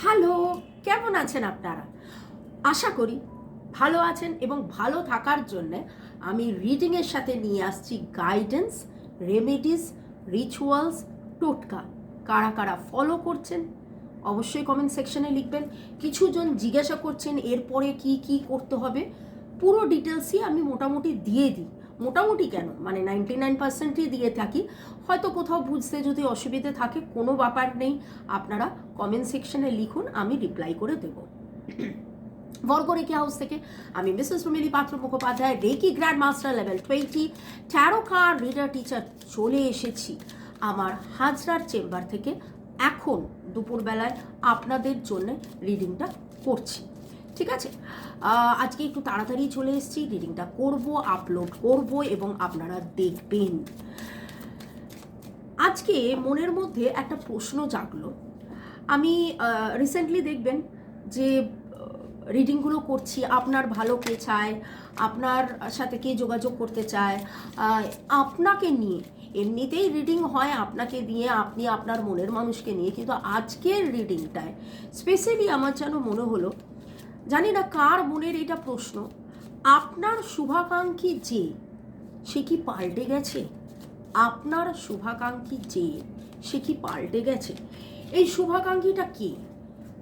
Hello, কেমন আছেন আপনারা? আশা করি ভালো আছেন এবং ভালো থাকার জন্যে আমি রিডিংয়ের সাথে নিয়ে আসছি গাইডেন্স রেমেডিস রিচুয়ালস টোটকা। কারা কারা ফলো করছেন, অবশ্যই কমেন্ট সেকশনে লিখবেন। কিছুজন জিজ্ঞাসা করছেন, এরপরে কি কি করতে হবে? পুরো ডিটেলসই আমি মোটামুটি দিয়ে দিই। মোটামুটি কেন? মানে নাইনটি নাইন পার্সেন্টই দিয়ে থাকি। হয়তো কোথাও বুঝতে যদি অসুবিধে থাকে, কোনো ব্যাপার নেই। আপনারা কমেন্ট সেকশনে লিখুন, আমি রিপ্লাই করে দেব। বর্গরেখি হাউস থেকে আমি Mrs Rumili Patra Mukhopadhyay reiki grand master level twenty tarot card reader teacher চলে এসেছি। আমার হাজরার চেম্বার থেকে এখন দুপুরবেলায় আপনাদের জন্য রিডিংটা করছি। ঠিক আছে? আজকে একটু তাড়াতাড়ি চলে এসেছি রিডিংটা করব আপলোড করব এবং আপনারা দেখবেন। আজকে মনের মধ্যে একটা প্রশ্ন জাগলো। আমি রিসেন্টলি দেখবেন যে রিডিংগুলো করছি, আপনার ভালো কে চায়, আপনার সাথে কে যোগাযোগ করতে চায় আপনাকে নিয়ে, এমনিতেই রিডিং হয় আপনাকে দিয়ে, আপনি আপনার মনের মানুষকে নিয়ে, কিন্তু আজকের রিডিংটায় স্পেশালি আমার যেন মনে হলো জানি না কার মনের এটা প্রশ্ন। আপনার শুভাকাঙ্ক্ষী যে, সে কি পাল্টে গেছে? আপনার শুভাকাঙ্ক্ষী যে, সে কি পাল্টে গেছে? এই শুভাকাঙ্ক্ষীটা কে?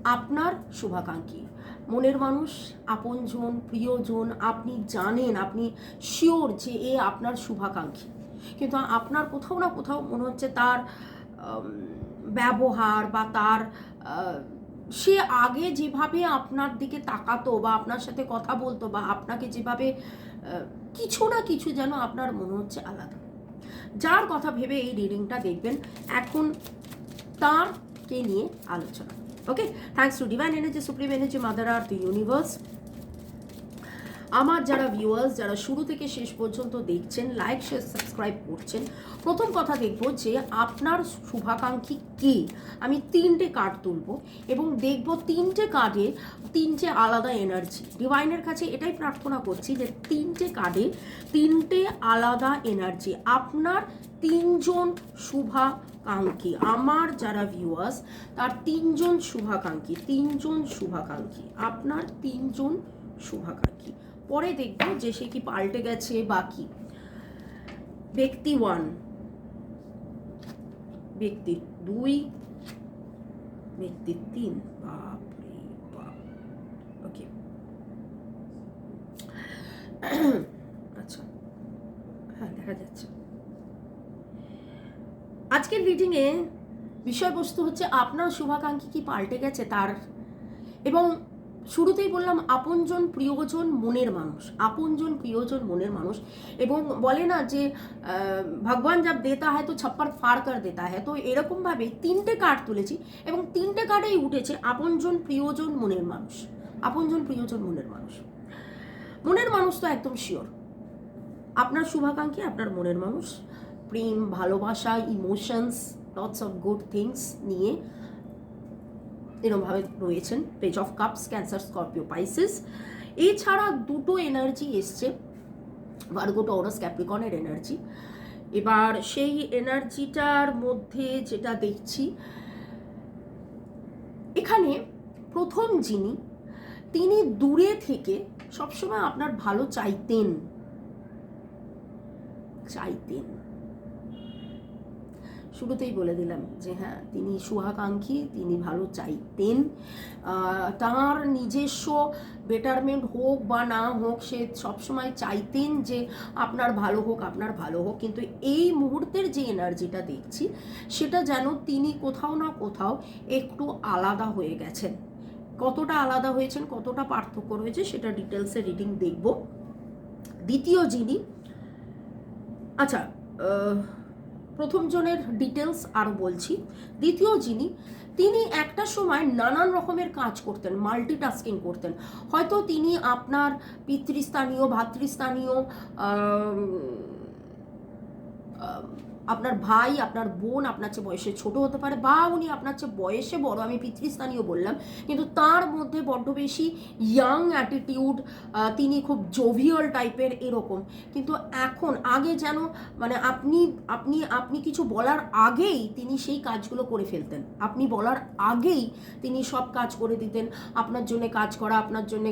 আপনার শুভাকাঙ্ক্ষী। মনের মানুষ, আপনজন, প্রিয়জন, আপনি জানেন, আপনি শিওর যে এ আপনার শুভাকাঙ্ক্ষী। কিন্তু আপনার কোথাও না কোথাও মনে হচ্ছে তার ব্যবহার বা তার সে আগে যেভাবে আপনার দিকে তাকাতো বা আপনার সাথে কথা বলতো বা আপনাকে যেভাবে কিছু না কিছু যেন আপনার মনে হচ্ছে আলাদা। যার কথা ভেবে এই রিডিংটা দেখবেন, এখন তারকে নিয়ে আলোচনা। Okay thanks to divine energy supreme energy mother earth universe আমার যারা ভিউয়ার্স যারা শুরু থেকে শেষ পর্যন্ত দেখছেন লাইক শেয়ার সাবস্ক্রাইব করছেন, প্রথম কথা দেখব যে আপনার শুভাকাঙ্ক্ষী কে? আমি তিনটে কার্ড তুলব এবং দেখব তিনটে কার্ডে তিনটে আলাদা এনার্জি ডিভাইনের কাছে এটাই প্রার্থনা করছি যে তিনটে কার্ডে তিনটে আলাদা এনার্জি আপনার তিনজন শুভাকাঙ্ক্ষী, আমার যারা ভিউয়ার্স তার তিনজন শুভাকাঙ্ক্ষী তিনজন শুভাকাঙ্ক্ষী, আপনার তিনজন শুভাকাঙ্ক্ষী। পরে দেখব যে সে কি পাল্টে গেছে বা কি। ব্যক্তি ওয়ান ব্যক্তি দুই, ব্যক্তি তিন। বাপরে বাপ। ওকে আচ্ছা। হ্যাঁ দেখা যাচ্ছে। আজকের রিডিংয়ে বিষয়বস্তু হচ্ছে আপনার শুভাকাঙ্ক্ষী কি পাল্টে গেছে তার? এবং শুরুতেই বললাম, আপনজন প্রিয়জন মনের মানুষ, আপনজন প্রিয়জন মনের মানুষ। এবং বলে না যে ভগবান যাব দেতা হয় তো ছাপ্পার ফাড় কর দেতা হয় তো এরকমভাবে তিনটে কার্ড তুলেছি এবং তিনটে কার্ডেই উঠেছে, আপনজন প্রিয়জন মনের মানুষ, আপনজন প্রিয়জন মনের মানুষ। মনের মানুষ তো একদম শিওর আপনার শুভাকাঙ্ক্ষী, আপনার মনের মানুষ। প্রেম, ভালোবাসা emotions lots of good things নিয়ে এরমভাবে রয়েছেন page of cups cancer Scorpio Pisces এছাড়া দুটো এনার্জি এসছে ভার্গো টরাস ক্যাপ্রিকনের এনার্জি এবার সেই এনার্জিটার মধ্যে যেটা দেখছি, এখানে প্রথম যিনি, তিনি দূরে থেকে সবসময় আপনার ভালো চাইতেন। চাইতেন। শুরুতেই বলে দিলাম যে হ্যাঁ তিনি শুভাকাঙ্ক্ষী, তিনি ভালো চাইতেন। তার নিজস্ব বেটারমেন্ট হোক বা না হোক, সে সবসময় চাইতেন যে আপনার ভালো হোক, আপনার ভালো হোক। কিন্তু এই মুহূর্তের যে এনার্জিটা দেখছি, সেটা যেন তিনি কোথাও না কোথাও একটু আলাদা হয়ে গেছেন। কতটা আলাদা হয়েছেন, কতটা পার্থক্য রয়েছে, সেটা ডিটেলসে রিডিং দেখব। দ্বিতীয় যিনি আচ্ছা আহ, প্রথম জনের ডিটেলস আরও বলছি। দ্বিতীয় যিনি তিনি একটা সময় নানান রকমের কাজ করতেন মাল্টিটাস্কিং করতেন। হয়তো তিনি আপনার পিতৃস্থানীয় ভাতৃস্থানীয় আপনার ভাই, আপনার বোন আপনার চেয়ে বয়সে ছোট হতে পারে বা উনি আপনার চেয়ে বয়সে বড়, আমি পিতৃস্থানীয় বললাম। কিন্তু তার মধ্যে বড্ড বেশি ইয়াং অ্যাটিটিউড তিনি খুব জোভিয়াল টাইপের এরকম। কিন্তু এখন আগে যেন মানে আপনি আপনি আপনি কিছু বলার আগেই তিনি সেই কাজগুলো করে ফেলতেন। আপনি বলার আগেই তিনি সব কাজ করে দিতেন। আপনার জন্য কাজ করা, আপনার জন্য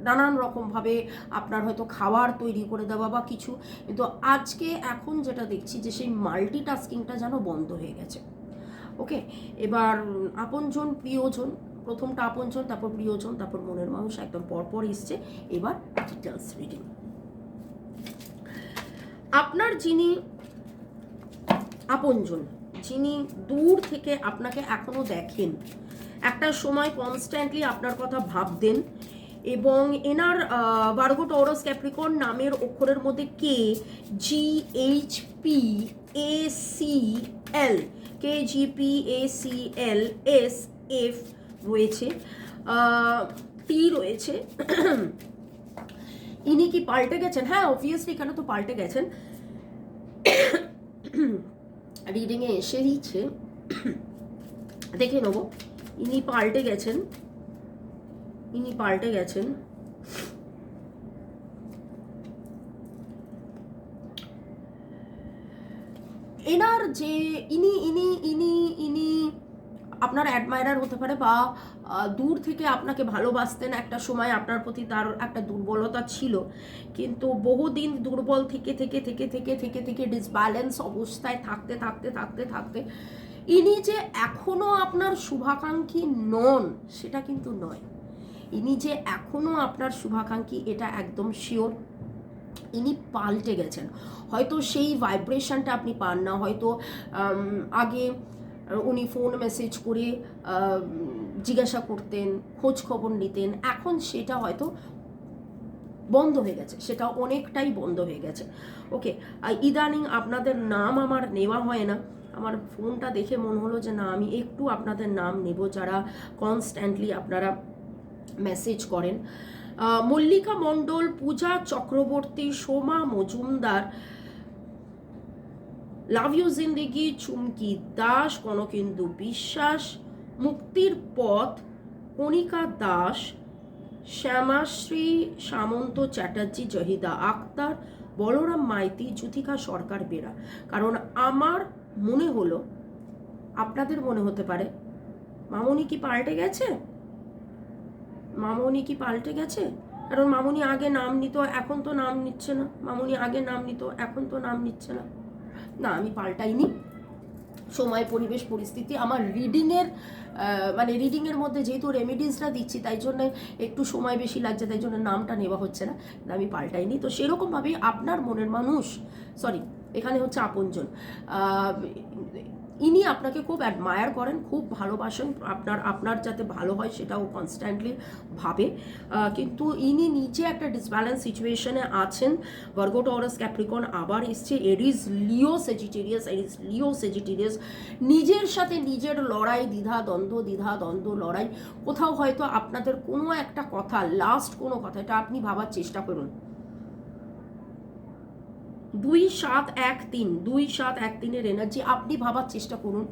নানান রকমভাবে আপনার হয়তো খাবার তৈরি করে দেওয়া বা কিছু। কিন্তু আজকে এখন যেটা দেখছি যে সেই মাল্টিটাস্কিংটা যেন বন্ধ হয়ে গেছে। ওকে? এবার আপনজন, প্রিয়জন, প্রথমটা আপনজন, তারপর প্রিয়জন, তারপর মনের মানুষ একদম পরপর এসছে। এবার ডিটেলস রিডিং আপনার যিনি আপনজন, যিনি দূর থেকে আপনাকে এখনও দেখেন, একটা সময় কনস্ট্যান্টলি আপনার কথা ভাবতেন এবং এনার বার্গো টরস ক্যাপ্রিকন নামের অক্ষরের মধ্যে K G H P A C L K G P A C L S F রয়েছে। টি রয়েছে। ইনি কি পাল্টে গেছেন? হ্যাঁ অবভিয়াসলি এখানে তো পাল্টে গেছেন। রিডিংয়ে এসে দিচ্ছে। দেখে নেব। ইনি পাল্টে গেছেন। ইনি পাল্টে গেছেন। এনার যে ইনি ইনি ইনি ইনি আপনার অ্যাডমায়ারার হতে পারে বা দূর থেকে আপনাকে ভালোবাসতেন একটা সময় আপনার প্রতি তার একটা দুর্বলতা ছিল। কিন্তু বহুদিন দুর্বল থেকে থেকে থেকে থেকে থেকে থেকে ডিসব্যালেন্স অবস্থায় থাকতে থাকতে থাকতে থাকতে ইনি যে এখনও আপনার শুভাকাঙ্ক্ষী নন, সেটা কিন্তু নয়। ইনি যে এখনও আপনার শুভাকাঙ্ক্ষী, এটা একদম শিওর ইনি পাল্টে গেছেন। হয়তো সেই ভাইব্রেশনটা আপনি পান না, হয়তো আগে উনি ফোন মেসেজ করে জিজ্ঞাসা করতেন, খোঁজ খবর নিতেন, এখন সেটা হয়তো বন্ধ হয়ে গেছে, সেটা অনেকটাই বন্ধ হয়ে গেছে। ওকে ইদানিং আপনাদের নাম আমার নেওয়া হয় না। আমার ফোনটা দেখে মনে হলো যে না, আমি একটু আপনাদের নাম নেব যারা কনস্ট্যান্টলি আপনারা মেসেজ করেন মল্লিকা মণ্ডল, পূজা চক্রবর্তী, সোমা মজুমদার, লাভ ইউ জিন্দিগি, চুমকি দাস, কনকেন্দু বিশ্বাস, মুক্তির পথ, কণিকা দাস, শ্যামাশ্রী, সামন্ত চ্যাটার্জি, জহিদা আক্তার, বলরাম মাইতি যুথিকা সরকার বেরা। কারণ আমার মনে হলো, আপনাদের মনে হতে পারে, মামনি কি পাল্টে গেছে? মামনি কি পাল্টে গেছে? কারণ মামনি আগে নাম নিত, এখন তো নাম নিচ্ছে না। মামনি আগে নাম নিত, এখন তো নাম নিচ্ছে না। না, আমি পাল্টাইনি। সময়, পরিবেশ, পরিস্থিতি, আমার রিডিংয়ের মানে রিডিংয়ের মধ্যে যেহেতু রেমিডিসটা দিচ্ছি, তাই জন্য একটু সময় বেশি লাগছে, তাই জন্য নামটা নেওয়া হচ্ছে না। আমি পাল্টাইনি। তো সেরকমভাবেই আপনার মনের মানুষ সরি এখানে হচ্ছে আপনজন। ইনি আপনাকে খুব অ্যাডমায়ার করেন, খুব ভালোবাসেন, আপনার আপনার যাতে ভালো হয় সেটাও কনস্ট্যান্টলি ভাবে। কিন্তু ইনি নিচে একটা ডিসব্যালেন্স সিচুয়েশনে আছেন। ভার্গো টরাস ক্যাপ্রিকন আবার এসছে। এরিজ লিও সেজিটেরিয়াস এরিজ লিও সেজিটেরিয়াস নিজের সাথে নিজের লড়াই, দ্বিধা, দ্বন্দ্ব দ্বিধা, দ্বন্দ্ব, লড়াই। কোথাও হয়তো আপনাদের কোনো একটা কথা লাস্ট কোনো কথা, এটা আপনি ভাবার চেষ্টা করুন। দুই সাত এক তিন, দুই সাত এক তিনের এনার্জি আপনি ভাবার চেষ্টা করুন।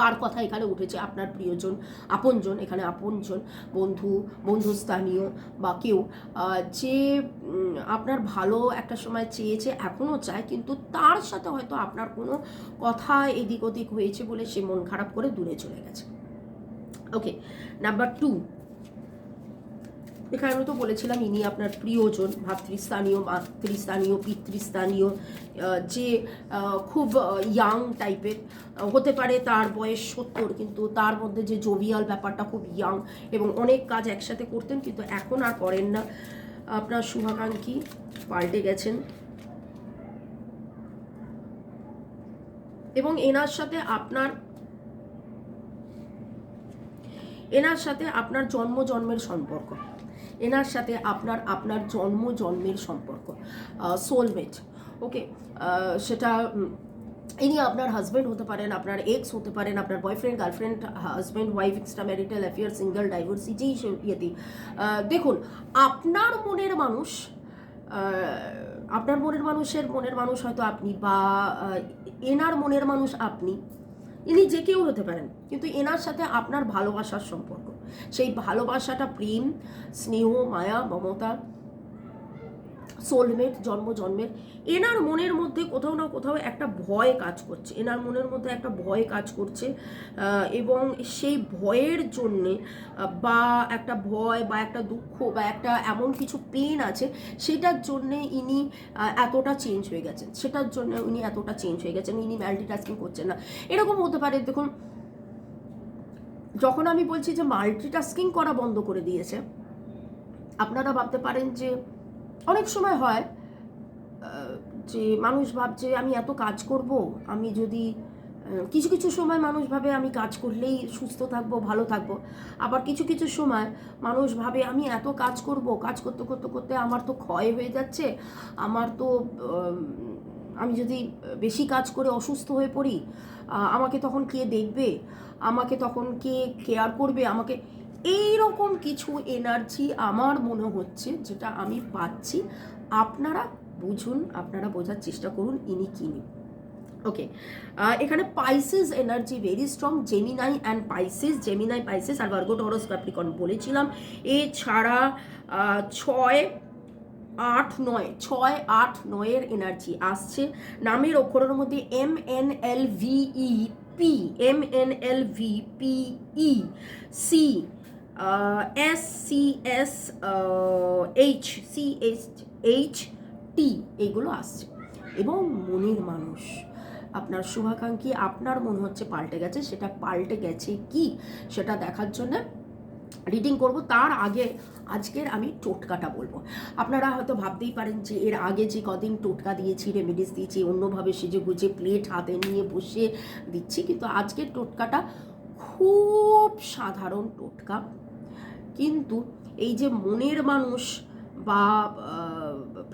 কার কথা এখানে উঠেছে? আপনার প্রিয়জন, আপনজন, এখানে আপনজন, বন্ধু, বন্ধুস্থানীয় বা কেউ যে আপনার ভালো একটা সময় চেয়েছে এখনও চায়, কিন্তু তার সাথে হয়তো আপনার কোনো কথা এদিক ওদিক হয়েছে বলে সে মন খারাপ করে দূরে চলে গেছে। ওকে নাম্বার টু এখানে আমি তো বলেছিলাম ইনি আপনার প্রিয়জন, ভাতৃস্থানীয়, মাতৃস্থানীয়, পিতৃস্থানীয় যে খুব ইয়াং টাইপের হতে পারে তার বয়স সত্তর, কিন্তু তার মধ্যে যে জোভিয়াল ব্যাপারটা খুব ইয়াং এবং অনেক কাজ একসাথে করতেন, কিন্তু এখন আর করেন না। আপনার শুভাকাঙ্ক্ষী পাল্টে গেছেন। এবং এনার সাথে আপনার, এনার সাথে আপনার জন্ম জন্মের সম্পর্ক। এনার সাথে আপনার আপনার জন্ম, জন্মের সম্পর্ক সোলমেট ওকে সেটা ইনি আপনার হাজব্যান্ড হতে পারেন, আপনার এক্স হতে পারেন, আপনার boyfriend girlfriend husband wife extra marital affair single divorcee যেই ইয়েতে দেখুন, আপনার মনের মানুষ আপনার মনের মানুষের মনের মানুষ হয়তো আপনি বা এনার মনের মানুষ আপনি। ইনি যে কেউ হতে পারেন, কিন্তু এনার সাথে আপনার ভালোবাসার সম্পর্ক। সেই ভালোবাসাটা প্রেম, স্নেহ, মায়া, মমতা সোলমেট জন্ম, জন্মের, এনার মনের মধ্যে কোথাও না কোথাও একটা ভয় কাজ করছে, এনার মনের মধ্যে একটা ভয় কাজ করছে এবং সেই ভয়ের জন্যে বা একটা ভয়, বা একটা দুঃখ, বা একটা এমন কিছু পেন আছে, সেটার জন্যে ইনি এতটা চেঞ্জ হয়ে গেছেন, সেটার জন্য উনি এতটা চেঞ্জ হয়ে গেছেন, ইনি মাল্টিটাস্কিং করছেন না। এরকম হতে পারে, দেখুন যখন আমি বলছি যে মাল্টিটাস্কিং করা বন্ধ করে দিয়েছে, আপনারা ভাবতে পারেন যে অনেক সময় হয় যে মানুষ ভাবছে আমি এত কাজ করব, আমি যদি কিছু কিছু সময় মানুষ ভাবে আমি কাজ করলেই সুস্থ থাকব, ভালো থাকব, আবার কিছু কিছু সময় মানুষ ভাবে আমি এত কাজ করব, কাজ করতে করতে করতে আমার তো ক্ষয় হয়ে যাচ্ছে, আমার তো আমি যদি বেশি কাজ করে অসুস্থ হয়ে পড়ি আমাকে তখন কে দেখবে? আমাকে তখন কে কেয়ার করবে? আমাকে এই রকম কিছু এনার্জি আমার মনে হচ্ছে যেটা আমি পাচ্ছি। আপনারা বুঝুন, আপনারা বোঝার চেষ্টা করুন ইনি কিনি ওকে এখানে Pisces energy very strong Gemini and Pisces Gemini Pisces R Virgo Taurus Capricorn বলেছিলাম। এছাড়া ছয় আট নয়, ছয় আট নয়ের এনার্জি আসছে। নামের অক্ষরের মধ্যে M N L V P M N L V P E C S C S H C H H T এইগুলো আসছে। এবং মনের মানুষ, আপনার শুভাকাঙ্ক্ষী, আপনার মনে হচ্ছে পাল্টে গেছে, সেটা পাল্টে গেছে কি? সেটা দেখার জন্য রিডিং করব। তার আগে আজকের আমি টোটকাটা বলব। আপনারা হয়তো ভাবতেই পারেন যে এর আগে যে কদিন টোটকা দিয়েছি রেমেডিস দিয়েছি, অন্যভাবে সেজে গুজে প্লেট হাতে নিয়ে বসে দিচ্ছি, কিন্তু আজকের টোটকাটা খুব সাধারণ টোটকা। কিন্তু এই যে মনের মানুষ বা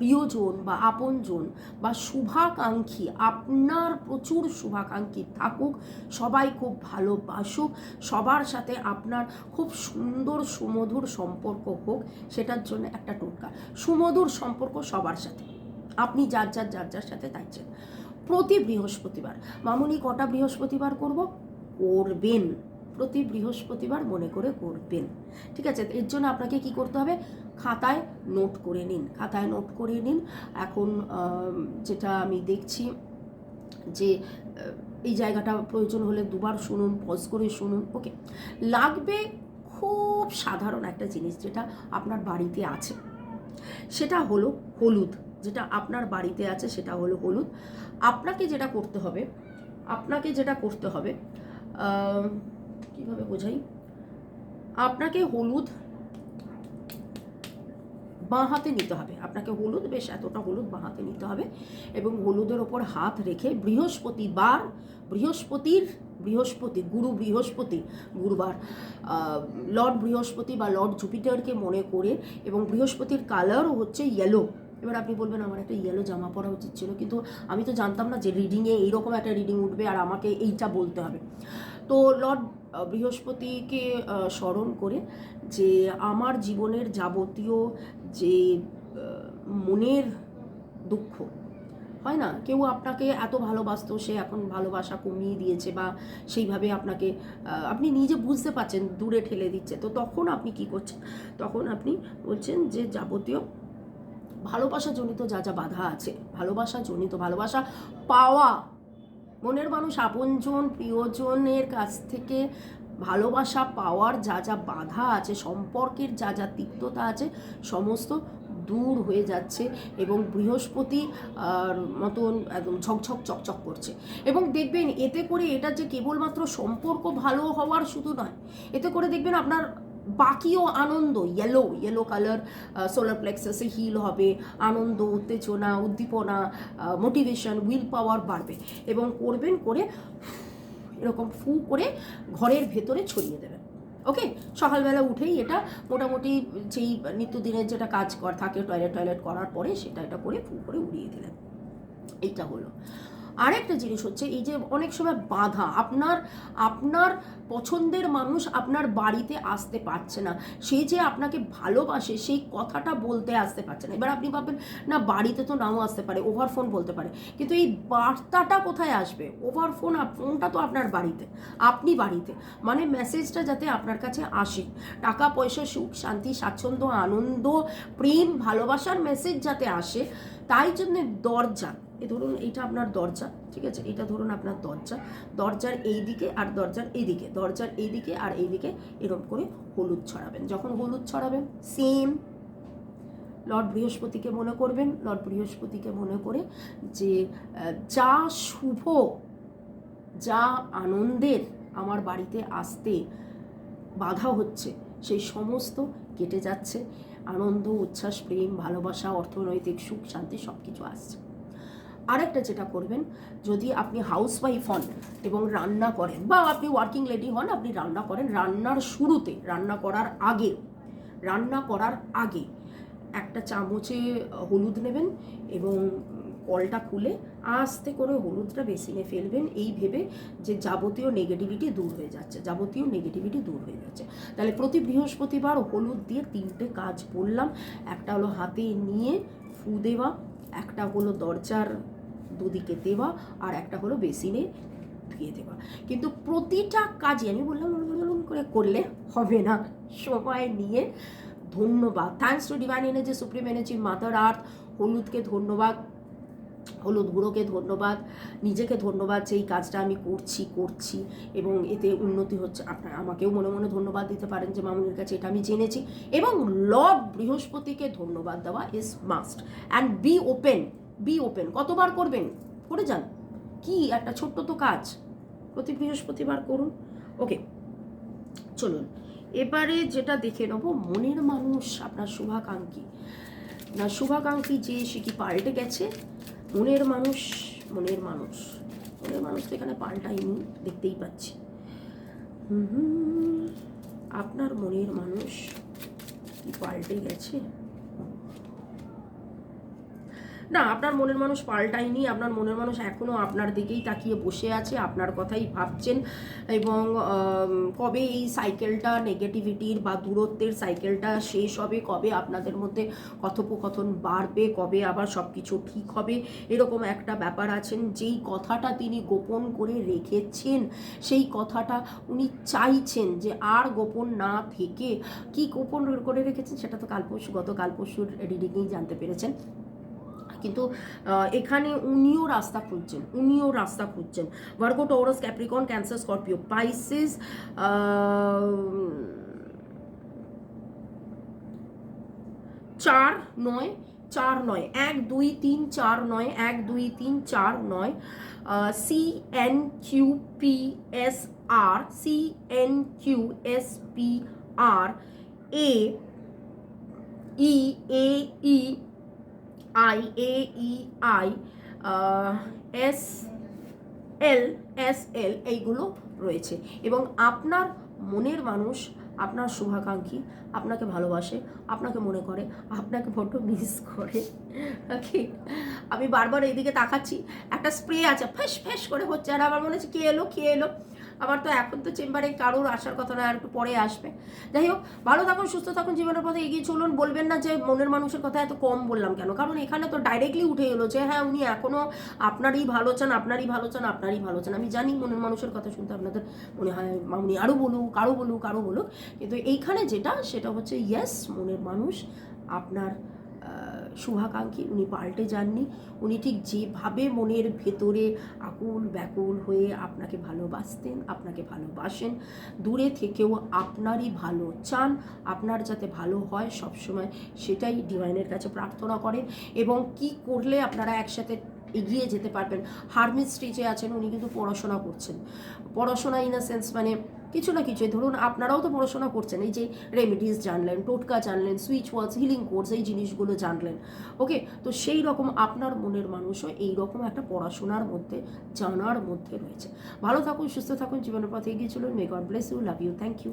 প্রিয়জন বা আপনজন বা শুভাকাঙ্ক্ষী, আপনার প্রচুর শুভাকাঙ্ক্ষী থাকুক, সবাই খুব ভালোবাসুক সবার সাথে আপনার খুব সুন্দর সুমধুর সম্পর্ক হোক, সেটার জন্য একটা টোটকা। সুমধুর সম্পর্ক সবার সাথে। আপনি যার যার যার যার সাথে থাকছেন প্রতি বৃহস্পতিবার। মামুনি, কটা বৃহস্পতিবার করব? করবেন। প্রতি বৃহস্পতিবার মনে করে করবেন। ঠিক আছে, এর জন্য আপনাকে কি করতে হবে? খাতায় নোট করে নিন, খাতায় নোট করে নিন। এখন যেটা আমি দেখছি যে এই জায়গাটা প্রয়োজন হলে দুবার শুনুন পজ করে শুনুন ওকে লাগবে খুব সাধারণ একটা জিনিস যেটা আপনার বাড়িতে আছে। সেটা হলো হলুদ, যেটা আপনার বাড়িতে আছে সেটা হলো হলুদ। আপনাকে যেটা করতে হবে, আপনাকে যেটা করতে হবে কীভাবে বোঝাই? আপনাকে হলুদ বাঁ হাতে নিতে হবে। আপনাকে হলুদ, বেশ এতটা হলুদ বাঁ হাতে নিতে হবে এবং হলুদের ওপর হাত রেখে বৃহস্পতিবার বৃহস্পতির, বৃহস্পতি, গুরু বৃহস্পতি, গুরুবার লর্ড বৃহস্পতি বা লর্ড জুপিটারকে মনে করে এবং বৃহস্পতির কালারও হচ্ছে ইয়েলো এবার আপনি বলবেন, আমার একটা ইয়েলো জামা পরা উচিত ছিল। কিন্তু আমি তো জানতাম না যে রিডিংয়ে এইরকম একটা রিডিং উঠবে আর আমাকে এইটা বলতে হবে। তো লর্ড বৃহস্পতিকে স্মরণ করে যে আমার জীবনের যাবতীয় যে মনের দুঃখ, হয় না? কেউ আপনাকে এত ভালোবাসতো, সে এখন ভালোবাসা কমিয়ে দিয়েছে বা সেইভাবে আপনাকে আপনি নিজে বুঝতে পারছেন, দূরে ঠেলে দিচ্ছে। তো তখন আপনি কি করছেন? তখন আপনি বলছেন যে, যাবতীয় ভালোবাসা জনিত যা যা বাধা আছে ভালোবাসা জনিত ভালোবাসা পাওয়া মনের মানুষ, আপনজন, প্রিয়জনের কাছ থেকে ভালোবাসা পাওয়ার যা যা বাধা আছে, সম্পর্কের যা যা তিক্ততা আছে, সমস্ত দূর হয়ে যাচ্ছে এবং বৃহস্পতি মতন একদম ঝকঝক, চকচক করছে। এবং দেখবেন, এতে করে এটা যে কেবলমাত্র সম্পর্ক ভালো হওয়ার শুধু নয়, এতে করে দেখবেন আপনার বাকিও আনন্দ ইয়েলো ইয়েলো কালার সোলার প্লেক্সাসে হিল হবে, আনন্দ, উত্তেজনা, উদ্দীপনা মোটিভেশন উইল পাওয়ার বাড়বে এবং করবেন করে এরকম ফু করে ঘরের ভেতরে ছড়িয়ে দেবেন। ওকে সকালবেলা উঠেই এটা মোটামুটি যেই নিত্যদিনের যেটা কাজ কর থাকে টয়লেট টয়লেট করার পরে সেটা এটা করে ফু করে উড়িয়ে দিলেন। এইটা হলো। আরেকটা জিনিস হচ্ছে, এই যে অনেক সময় বাধা, আপনার আপনার পছন্দের মানুষ আপনার বাড়িতে আসতে পারছে না। সে যে আপনাকে ভালোবাসে, সেই কথাটা বলতে আসতে পারছে না। এবার আপনি ভাববেন, না, বাড়িতে তো নাও আসতে পারে ওভার ফোন বলতে পারে। কিন্তু এই বার্তাটা কোথায় আসবে? ওভার ফোন ফোনটা তো আপনার বাড়িতে, আপনি বাড়িতে। মানে মেসেজটা যাতে আপনার কাছে আসে। টাকা, পয়সা, সুখ, শান্তি, স্বাচ্ছন্দ্য, আনন্দ, প্রেম, ভালোবাসার মেসেজ যাতে আসে, তাই জন্য দরজা এ ধরুন এইটা আপনার দরজা, ঠিক আছে? এটা ধরুন আপনার দরজা। দরজার এই দিকে আর দরজার এই দিকে। দরজার এই দিকে আর এই দিকে এরকম করে হলুদ ছড়াবেন। যখন হলুদ ছড়াবেন সেম লর্ড বৃহস্পতিকে মনে করবেন। লর্ড বৃহস্পতিকে মনে করে যে যা শুভ, যা আনন্দের আমার বাড়িতে আসতে বাধা হচ্ছে, সেই সমস্ত কেটে যাচ্ছে। আনন্দ, উচ্ছ্বাস, প্রেম, ভালোবাসা, অর্থনৈতিক সুখ, শান্তি সব কিছু আসছে। আরেকটা যেটা করবেন, যদি আপনি হাউস ওয়াইফ হন এবং রান্না করেন, বা আপনি ওয়ার্কিং লেডি হন, আপনি রান্না করেন, রান্নার শুরুতে, রান্না করার আগে, রান্না করার আগে একটা চামচে হলুদ নেবেন এবং কলটা খুলে আস্তে করে হলুদটা বেসিনে ফেলবেন। এই ভেবে যে যাবতীয় নেগেটিভিটি দূর হয়ে যাচ্ছে, যাবতীয় নেগেটিভিটি দূর হয়ে যাচ্ছে। তাহলে প্রতি বৃহস্পতিবার হলুদ দিয়ে তিনটে কাজ বললাম একটা হলো হাতে নিয়ে ফু দেওয়া, একটা হলো দরজার দুদিকে দেওয়া আর একটা হলো বেসিনে ধুয়ে দেওয়া। কিন্তু প্রতিটা কাজে আমি বললাম করে করলে হবে না। সময় নিয়ে ধন্যবাদ। Thanks to divine energy supreme energy mother earth হলুদকে ধন্যবাদ, হলুদ গুঁড়োকে ধন্যবাদ, নিজেকে ধন্যবাদ যে এই কাজটা আমি করছি করছি এবং এতে উন্নতি হচ্ছে। আপনার আমাকেও মনে মনে ধন্যবাদ দিতে পারেন যে মামুনির কাছে এটা আমি জেনেছি। এবং লর্ড বৃহস্পতিকে ধন্যবাদ দেওয়া is must and be open be open কতবার করবেন? করে যান। কি একটা ছোট্ট তো কাজ। প্রতি বৃহস্পতিবার করুন। ওকে চলুন। এবারে যেটা দেখে নেব, মনের মানুষ, আপনার শুভাকাঙ্ক্ষী। না, শুভাকাঙ্ক্ষী যে, সে কি পাল্টে গেছে? মনের মানুষ মনের মানুষ। মনের মানুষ তো এখানে পাল্টায়নি, দেখতেই পাচ্ছি। আপনার মনের মানুষ কি পাল্টে গেছে? না, আপনার মনের মানুষ পাল্টায়নি, আপনার মনের মানুষ এখনও আপনার দিকেই তাকিয়ে বসে আছে, আপনার কথাই ভাবছেন এবং কবে এই সাইকেলটা নেগেটিভিটির বা দূরত্বের সাইকেলটা শেষ হবে, কবে আপনাদের মধ্যে কথোপকথন বাড়বে, কবে আবার সব কিছু ঠিক হবে, এরকম একটা ব্যাপার আছেন, যেই কথাটা তিনি গোপন করে রেখেছেন, সেই কথাটা উনি চাইছেন যে আর গোপন না থেকে কি গোপন করে রেখেছেন, সেটা তো কাল পরশু গত কাল পরশুর রিডিংয়েই জানতে পেরেছেন। কিন্তু আহ, এখানে উনিও রাস্তা খুঁজছেন উনিও রাস্তা খুঁজছেন। Virgo Taurus Capricorn Cancer Scorpio Pisces চার নয় চার নয় এক দুই তিন চার নয় এক দুই তিন চার নয় C N Q P S R C N Q S P R A E A E I A E I S L S L এইগুলো রয়েছে। এবং আপনার মনের মানুষ, আপনার শুভাকাঙ্ক্ষী আপনাকে ভালোবাসে, আপনাকে মনে করে, আপনাকে বড্ড মিস করে। ওকে আমি বারবার এইদিকে তাকাচ্ছি। একটা স্প্রে আছে, ফ্যাস ফ্যাস করে হচ্ছে। আর আমার মনে হচ্ছে, কে এলো কে এলো? আমার তো এখন তো চেম্বারে কারোর আসার কথা না আর একটু পরে আসবে। যাই হোক, ভালো থাকুন, সুস্থ থাকুন, জীবনের পথে এগিয়ে চলুন। বলবেন না যে মনের মানুষের কথা এত কম বললাম কেন? কারণ এখানে তো ডাইরেক্টলি উঠে এলো যে হ্যাঁ উনি এখনও আপনারই ভালো চান, আপনারই ভালো চান, আপনারই ভালো চান। আমি জানি মনের মানুষের কথা শুনতে আপনাদের মনে হয় উনি আরও বলুক, কারও বলুক কারও বলুক। কিন্তু এইখানে যেটা, সেটা হচ্ছে ইয়েস মনের মানুষ আপনার শুভাকাঙ্ক্ষী উনি পাল্টে যাননি। উনি ঠিক যেভাবে মনের ভেতরে আকুল ব্যাকুল হয়ে আপনাকে ভালোবাসতেন, আপনাকে ভালোবাসেন, দূরে থেকেও আপনারই ভালো চান, আপনার যাতে ভালো হয় সবসময় সেটাই ডিভাইনের কাছে প্রার্থনা করেন এবং কি করলে আপনারা একসাথে এগিয়ে যেতে পারবেন। হারমিট স্টেজে আছেন, উনি কিন্তু পড়াশোনা করছেন। পড়াশোনা ইন আ সেন্স মানে কিছু না কিছু। ধরুন, আপনারাও তো পড়াশোনা করছেন, এই যে রেমেডিস জানলেন, টোটকা জানলেন সুইচ ওয়ার্ডস হিলিং কোর্স এই জিনিসগুলো জানলেন। ওকে তো সেই রকম আপনার মনের মানুষও এই রকম একটা পড়াশোনার মধ্যে, জানার মধ্যে রয়েছে। ভালো থাকুন, সুস্থ থাকুন, জীবনের পথে এগিয়ে চলুন। May God bless you love you thank you